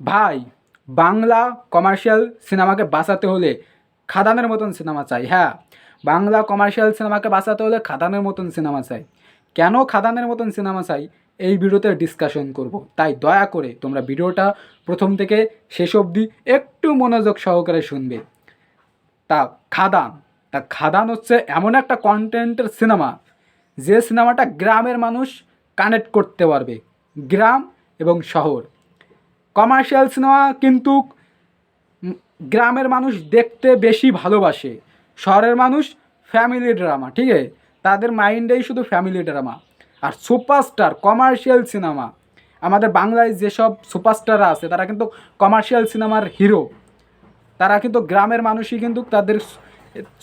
ভাই, বাংলা কমার্শিয়াল সিনেমাকে বাঁচাতে হলে খাদানের মতন সিনেমা চাই হ্যাঁ। বাংলা কমার্শিয়াল সিনেমাকে বাঁচাতে হলে খাদানের মতন সিনেমা চাই। কেন খাদানের মতন সিনেমা চাই? এই ভিডিওতে ডিসকাশন করব। তাই দয়া করে তোমরা ভিডিওটা প্রথম থেকে শেষ অবধি একটু মনোযোগ সহকারে শুনবে। তা খাদান তা খাদান হচ্ছে এমন একটা কন্টেন্টের সিনেমা, যে সিনেমাটা গ্রামের মানুষ কানেক্ট করতে পারবে। গ্রাম এবং শহর। কমার্শিয়াল সিনেমা কিন্তু গ্রামের মানুষ দেখতে বেশি ভালোবাসে। শহরের মানুষ ফ্যামিলি ড্রামা ঠিক আছে? তাদের মাইন্ডেই শুধু ফ্যামিলি ড্রামা আর সুপারস্টার কমার্শিয়াল সিনেমা আমাদের বাংলায় যেসব সুপারস্টাররা আছে, তারা কিন্তু কমার্শিয়াল সিনেমার হিরো তারা কিন্তু গ্রামের মানুষই কিন্তু তাদের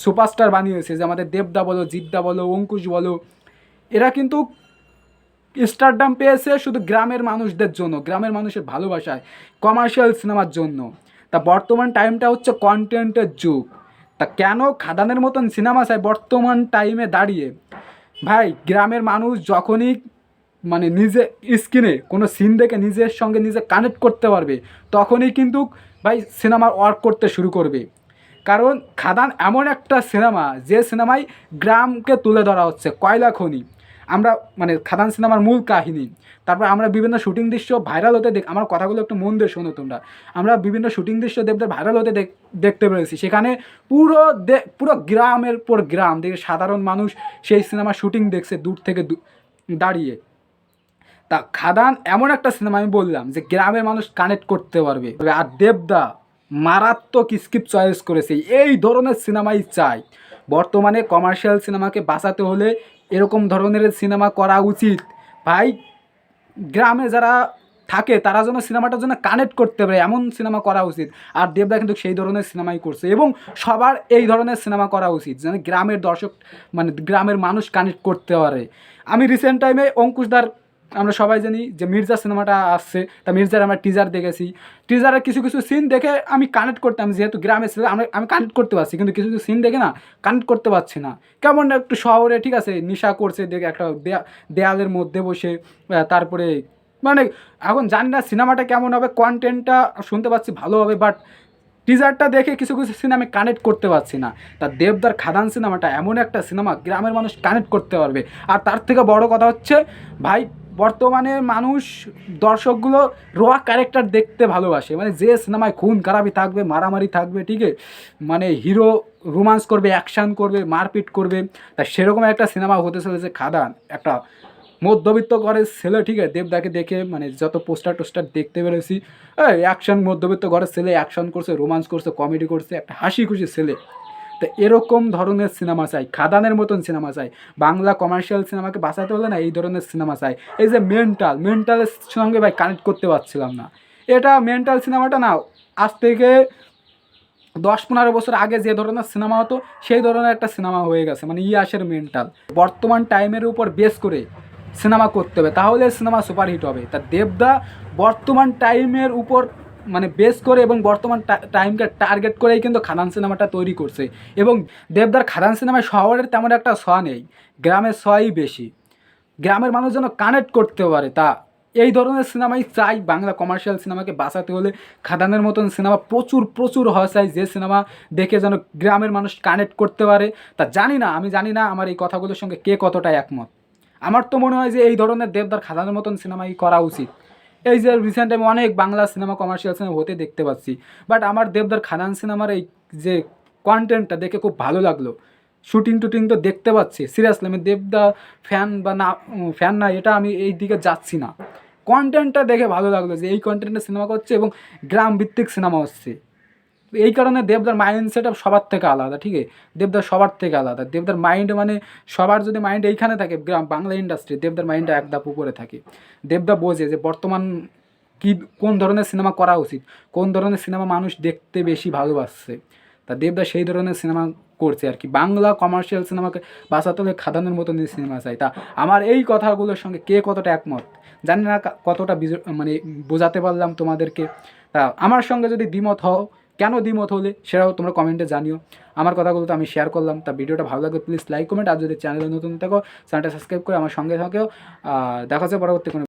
সুপারস্টার বানিয়েছে। যে আমাদের দেবদা বলো, জিদ্দা বলো, অঙ্কুশ বলো, এরা কিন্তু স্টারডাম পেয়েছে শুধু গ্রামের মানুষদের জন্য, গ্রামের মানুষের ভালোবাসায় কমার্শিয়াল সিনেমার জন্য। তা বর্তমান টাইমটা হচ্ছে কন্টেন্টের যুগ। তা কেন খাদানের মতন সিনেমা চায় বর্তমান টাইমে দাঁড়িয়ে? ভাই, গ্রামের মানুষ যখনই মানে নিজে স্ক্রিনে কোনো সিন দেখে নিজের সঙ্গে নিজে কানেক্ট করতে পারবে, তখনই কিন্তু ভাই সিনেমা ওয়ার্ক করতে শুরু করবে। কারণ খাদান এমন একটা সিনেমা যে সিনেমায় গ্রামকে তুলে ধরা হচ্ছে, কয়লা খনি। আমরা মানে খাদান সিনেমার মূল কাহিনী। তারপর আমরা বিভিন্ন শুটিং দৃশ্য ভাইরাল হতে দেখ, আমার কথাগুলো একটু মন দিয়ে শোনো তোমরা। আমরা বিভিন্ন শুটিং দৃশ্য দেবদের ভাইরাল হতে দেখতে পেরেছি। সেখানে পুরো পুরো গ্রামের পর গ্রাম দেখে সাধারণ মানুষ সেই সিনেমা শুটিং দেখছে দূর থেকে দাঁড়িয়ে। তা খাদান এমন একটা সিনেমা আমি বললাম যে গ্রামের মানুষ কানেক্ট করতে পারবে। আর দেবদা মারাত্মক স্ক্রিপ্ট চয়েস করেছে। এই ধরনের সিনেমাই চাই বর্তমানে কমার্শিয়াল সিনেমাকে বাঁচাতে হলে এরকম ধরনের সিনেমা করা উচিত। ভাই, গ্রামে যারা থাকে, তারা যেন সিনেমাটার জন্য কানেক্ট করতে পারে, এমন সিনেমা করা উচিত। আর দেবদা কিন্তু সেই ধরনের সিনেমাই করছে এবং সবার এই ধরনের সিনেমা করা উচিত, যেন গ্রামের দর্শক মানে গ্রামের মানুষ কানেক্ট করতে পারে। আমি রিসেন্ট টাইমে অঙ্কুশদার আমরা সবাই জানি যে মির্জা সিনেমাটা আসছে, তা মির্জার আমরা টিজার দেখেছি। টিজারের কিছু কিছু সিন দেখে আমি কানেক্ট করতাম, যেহেতু গ্রামে ছিল, আমরা, আমি কানেক্ট করতে পারছি, কিন্তু কিছু কিছু সিন দেখে না কানেক্ট করতে পারছি না। কেমন একটু শহরে, ঠিক আছে, নেশা করছে, দেখে একটা দেয়া, দেয়ালের মধ্যে বসে তারপরে মানে এখন জানি না সিনেমাটা কেমন হবে কন্টেন্টটা শুনতে পাচ্ছি ভালো হবে বাট টিজারটা দেখে কিছু কিছু সিনেমা আমি কানেক্ট করতে পারছি না। তা দেবদার খাদান সিনেমাটা এমন একটা সিনেমা, গ্রামের মানুষ কানেক্ট করতে পারবে। আর তার থেকে বড় কথা হচ্ছে, ভাই বর্তমানে মানুষ দর্শকগুলো রোয়া ক্যারেক্টার দেখতে ভালোবাসে। মানে যে সিনেমায় খুন খারাপি থাকবে, মারামারি থাকবে, ঠিক মানে হিরো রোমান্স করবে অ্যাকশান করবে, মারপিট করবে। তা সেরকম একটা সিনেমা হতে চলেছে খাদান, একটা মধ্যবিত্ত ঘরের ছেলে, ঠিক আছে? দেবদাকে দেখে মানে যত পোস্টার টোস্টার দেখতে পেরেছি অ্যাকশন মধ্যবিত্ত ঘরের ছেলে অ্যাকশন করছে রোমান্স করছে কমেডি করছে, একটা হাসি খুশি ছেলে। তো এরকম ধরনের সিনেমা চাই, খাদানের মতন সিনেমা চাই, বাংলা কমার্শিয়াল সিনেমাকে বাঁচাতে হলে না এই ধরনের সিনেমা চাই। এই যে মেন্টাল মেন্টালের সঙ্গে ভাই কানেক্ট করতে পারছিলাম না। এটা মেন্টাল সিনেমাটা না, আজ থেকে দশ পনেরো বছর আগে যে ধরনের সিনেমা হতো, সেই ধরনের একটা সিনেমা হয়ে গেছে মানে ইয়াসের মেন্টাল বর্তমান টাইমের উপর বেস করে সিনেমা করতে হবে, তাহলে সিনেমা সুপারহিট হবে। তা দেবদা, বর্তমান টাইমের উপর মানে বেস করে এবং বর্তমান টাইমকে টার্গেট করেই কিন্তু খাদান সিনেমাটা তৈরি করছে। এবং দেবদার খাদান সিনেমায় শহরের তেমন একটা ছ নেই, গ্রামের ছয়ই বেশি। গ্রামের মানুষ যেন কানেক্ট করতে পারে তা, এই ধরনের সিনেমাই চাই বাংলা কমার্শিয়াল সিনেমাকে বাঁচাতে হলে। খাদানের মতন সিনেমা প্রচুর প্রচুর হওয়া চাই, যে সিনেমা দেখে যেন গ্রামের মানুষ কানেক্ট করতে পারে। তা জানি না, আমি জানি না আমার এই কথাগুলোর সঙ্গে কে কতটা একমত। আমার তো মনে হয় যে এই ধরনের দেবদার খাদানের মতন সিনেমাই করা উচিত। এই যে রিসেন্ট আমি অনেক বাংলা সিনেমা কমার্শিয়াল সিনেমা হতে দেখতে পাচ্ছি। বাট আমার দেবদার খানান সিনেমার এই যে কন্টেন্টটা দেখে খুব ভালো লাগল। শুটিং টুটিং তো দেখতে পাচ্ছি। সিরিয়াসলি আমি দেবদা ফ্যান বা না ফ্যান না, এটা আমি এই দিকে যাচ্ছি না। কন্টেন্টটা দেখে ভালো লাগল যে এই কন্টেন্টে সিনেমা করছে এবং গ্রাম ভিত্তিক সিনেমা হচ্ছে। এই কারণে দেবদার মাইন্ড সেট সবার থেকে আলাদা ঠিক আছে দেবদার সবার থেকে আলাদা। দেবদার মাইন্ড মানে সবার যদি মাইন্ড এইখানে থাকে গ্রাম বাংলা ইন্ডাস্ট্রি দেবদার মাইন্ডটা এক ধাপ উপরে থাকে। দেবদা বোঝে যে বর্তমান কি কোন ধরনের সিনেমা করা উচিত কোন ধরনের সিনেমা মানুষ দেখতে বেশি ভালোবাসছে। তা দেবদা সেই ধরনের সিনেমা করছে আর কি। বাংলা কমার্শিয়াল সিনেমাকে বাঁচাতে হলে খাদানের মতন সিনেমা চাই। তা আমার এই কথাগুলোর সঙ্গে কে কতটা একমত জানি না কতটা বিজ- মানে বোঝাতে পারলাম তোমাদেরকে। তা আমার সঙ্গে যদি দ্বিমত হও কেন দ্বিমত হলে সেটাও তোমরা কমেন্টে জানিও। আমার কথাগুলো তো আমি শেয়ার করলাম। তা ভিডিওটা ভালো লাগলে প্লিজ লাইক কমেন্ট আর যদি চ্যানেলে নতুন থাকো চ্যানেলটা সাবস্ক্রাইব করে আমার সঙ্গে থাকেও। দেখা যাচ্ছে পরবর্তী কোনো